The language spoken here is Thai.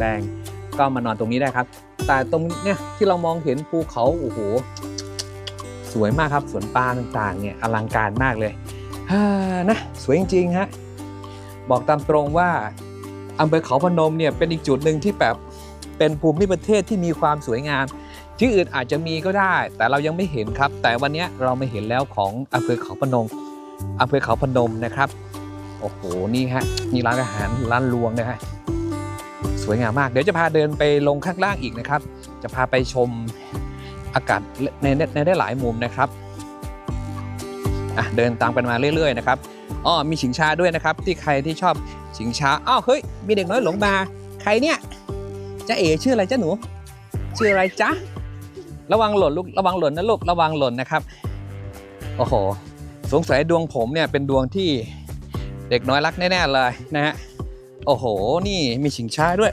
แดงก็มานอนตรงนี้ได้ครับ แต่ตรงเนี้ยที่เรามองเห็นภูเขาโอ้โหสวยมากครับสวนปลาต่างๆเนี่ยอลังการมากเลยนะสวยจริงๆฮะบอกตามตรงว่าอำเภอเขาพนมเนี่ยเป็นอีกจุดหนึ่งที่แบบเป็นภูมิประเทศที่มีความสวยงามที่อื่นอาจจะมีก็ได้ แต่เรายังไม่เห็นครับ แต่วันนี้เราไม่เห็นแล้วของอำเภอเขาพนมอำเภอเขาพนมนะครับโอ้โหนี่ฮะนี่ร้านอาหารร้านรวงนะฮะ วยงามมาก เดี๋ยวจะพาเดินไปลงข้างล่างอีกนะครับ จะพาไปชมอากาศในในได้หลายมุมนะครับอะเดินตามกันมาเรื่อยๆนะครับอ๋อมีชิงช้าด้วยนะครับ ที่ใครที่ชอบชิงช้าอ้าวเฮ้ยมีเด็กน้อยหลงมาใครเนี่ยจ้าเอ๋ชื่ออะไรจ้าหนู ชื่ออะไรจ๊ะระวังหล่นลูกระวังหล่นนะลูกระวังหล่นนะครับโอ้โหสงสัยดวงผมเนี่ยเป็นดวงที่เด็กน้อยรักแน่ๆเลยนะฮะ โอ้โห นี่มีชิงช้าด้วย